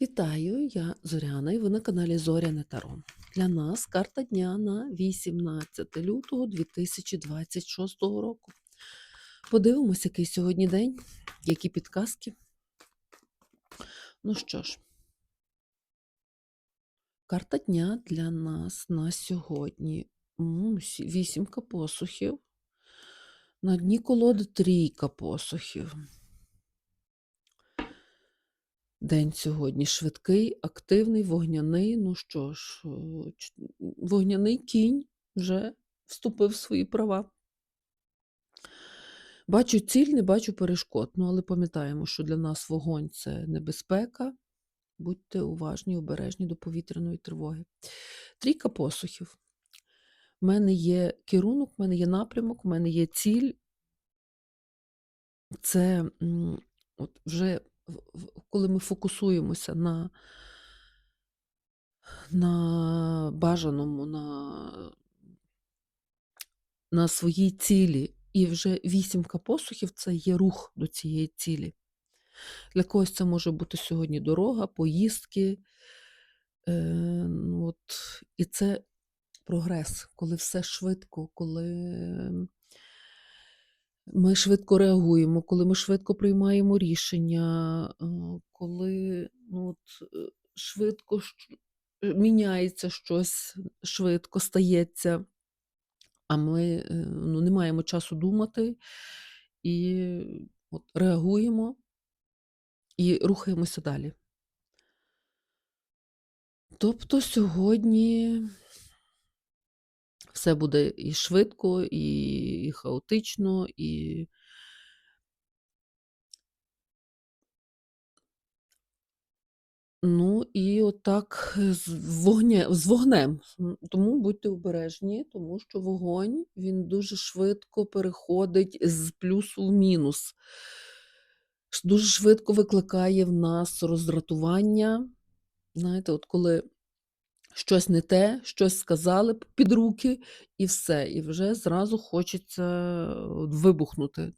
Вітаю, я Зоряна, і ви на каналі Зоряне Таро. Для нас карта дня на 18 лютого 2026 року. Подивимось, який сьогодні день, які підказки. Ну що ж, карта дня для нас на сьогодні. Вісімка посухів. На дні колоди трійка посухів. День сьогодні швидкий, активний, вогняний. Ну що ж, вогняний кінь вже вступив в свої права. Бачу ціль, не бачу перешкод. Ну, але пам'ятаємо, що для нас вогонь це небезпека. Будьте уважні, обережні до повітряної тривоги. Трійка посухів. У мене є керунок, в мене є напрямок, в мене є ціль. Це от вже коли ми фокусуємося на, на бажаному, на, на своїй цілі, і вже вісімка посухів це є рух до цієї цілі. Для когось це може бути сьогодні дорога, поїздки. Е, ну от, і це прогрес, коли все швидко, коли ми швидко реагуємо, коли ми швидко приймаємо рішення, е, коли ну, от, е, швидко е, міняється щось, швидко стається, а ми ну, не маємо часу думати і от, реагуємо і рухаємося далі. Тобто сьогодні все буде і швидко, і, хаотично, і ну, і отак з, вогня, з вогнем. Тому будьте обережні, тому що вогонь він дуже швидко переходить з плюсу в мінус. Дуже швидко викликає в нас роздратування. Знаєте, от коли щось не те, щось сказали п- під руки, і все. І вже зразу хочеться вибухнути.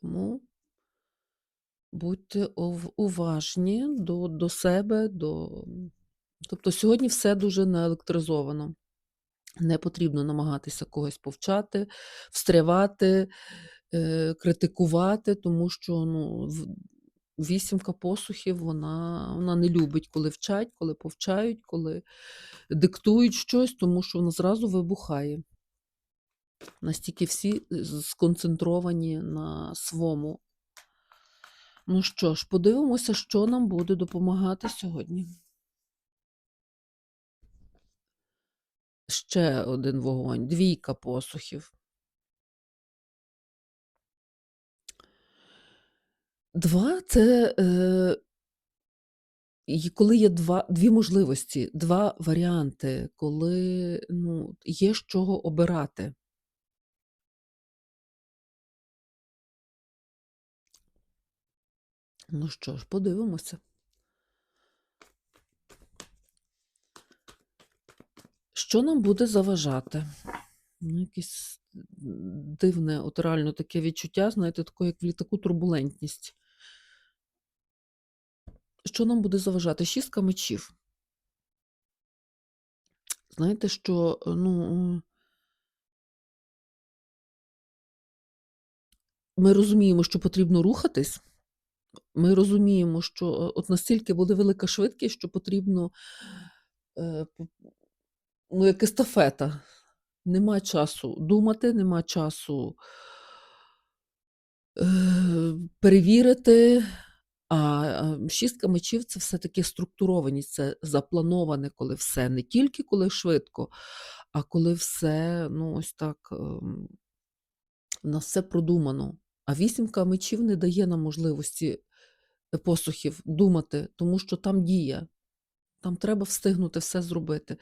Тому будьте уважні до, до себе, до... тобто сьогодні все дуже наелектризовано. Не потрібно намагатися когось повчати, встрявати, е, критикувати, тому що ну, вісімка посухів вона, вона не любить, коли вчать, коли повчають, коли диктують щось, тому що вона зразу вибухає. Настільки всі сконцентровані на свому. Ну що ж, подивимося, що нам буде допомагати сьогодні. Ще один вогонь, двійка посухів. Два це е, коли є два, дві можливості, два варіанти, коли ну, є з чого обирати. Ну що ж, подивимося. Що нам буде заважати? Ну, якесь дивне, от реально таке відчуття, знаєте, таке, як в літаку турбулентність. Що нам буде заважати? Шістка мечів. Знаєте, що, е, ну, ми розуміємо, що потрібно рухатись. Ми розуміємо, що е, от настільки буде велика швидкість, що потрібно е, ну, як естафета. Нема часу думати, нема часу е, перевірити. А е, шістка мечів це все-таки структурованість, це заплановане, коли все, не тільки коли швидко, а коли все, ну, ось так, ем, у нас все продумано. А вісімка мечів не дає нам можливості е, посухів думати, тому що там дія. Там треба встигнути все зробити.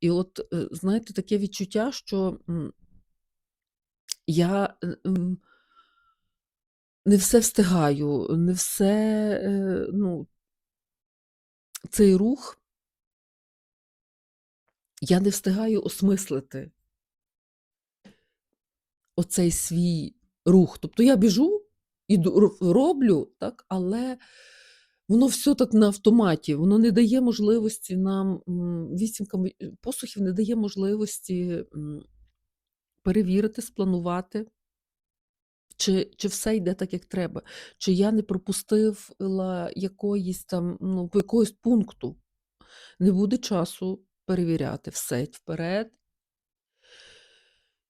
І от, е, знаєте, таке відчуття, що я не все встигаю, не все, е, ну, цей рух я не встигаю осмислити. Оцей свій рух. Тобто я біжу, ро- роблю, так, але Воно всьо так на автоматі, воно не дає можливості нам, вісімка посухів не дає можливості, перевірити, спланувати чи чи все йде так, як треба, чи я не пропустила якоїсь там, ну, якогось пункту. Не буде часу перевіряти, все вперед.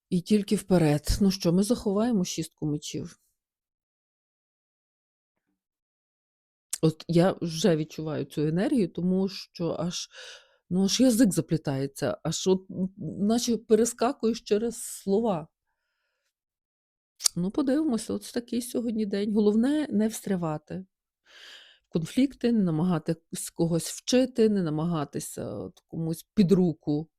І тільки вперед. Ну що, ми заховаємо шістку мечів. От я вже відчуваю цю енергію, тому що аж, ну, аж язик заплітається, аж от, наче перескакуєш через слова. Ну, подивимося, от такий сьогодні день. Головне не встрявати в конфлікти, не намагатись когось вчити, не намагатися от комусь під руку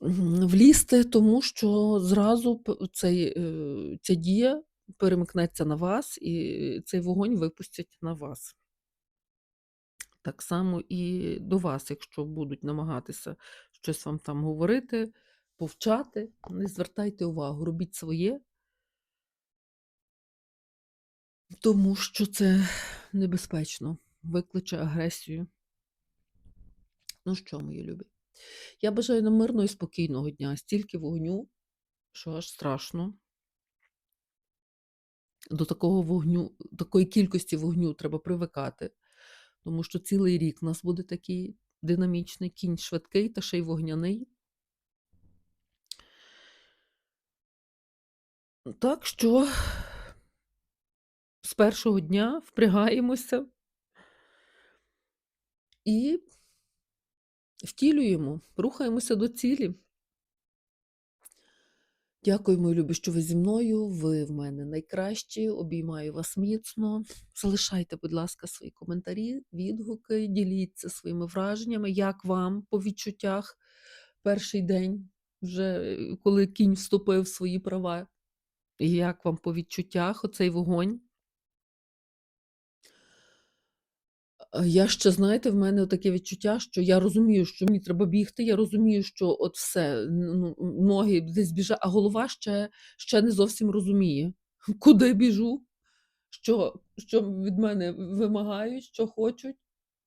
влізти, тому що зразу цей, е, ця дія перемикнеться на вас, і цей вогонь випустять на вас. Так само і до вас, якщо будуть намагатися щось вам там говорити, повчати, не звертайте увагу, робіть своє. Тому що це небезпечно, викличе агресію. Ну що, мої любі, я бажаю нам мирного і спокійного дня. Стільки вогню, що аж страшно. До такого вогню такої кількості вогню треба привикати, тому що цілий рік у нас буде такий динамічний, кінь швидкий та ще й вогняний. Так що з першого дня впрягаємося і втілюємо, рухаємося до цілі. Дякую, мої любі, що ви зі мною. Ви в мене найкращі. Обіймаю вас міцно. Залишайте, будь ласка, свої коментарі, відгуки, діліться своїми враженнями, як вам по відчуттях перший день, вже коли кінь вступив в свої права. Як вам по відчуттях оцей вогонь? Я ще, знаєте, в мене таке відчуття, що я розумію, що мені треба бігти, я розумію, що от все, ну, ноги десь біжа а голова ще ще не зовсім розуміє, куди біжу, що що від мене вимагають, що хочуть,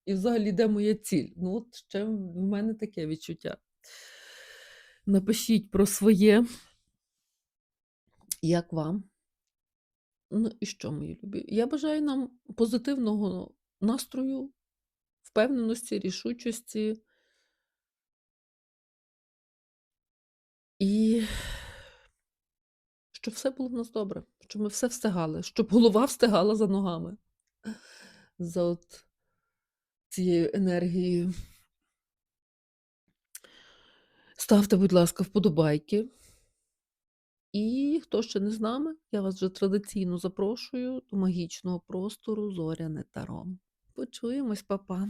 і взагалі де моя ціль. Ну, от ще в мене таке відчуття. Напишіть про своє. Як вам? Ну і що, мої любі? Я бажаю нам позитивного настрою, впевненості, рішучості. І щоб все було в нас добре, щоб ми все встигали, щоб голова встигала за ногами. За от цією енергією. Ставте, будь ласка, вподобайки. І хто ще не з нами, я вас вже традиційно запрошую до магічного простору Зоряне Таро. Почуємось, па-па!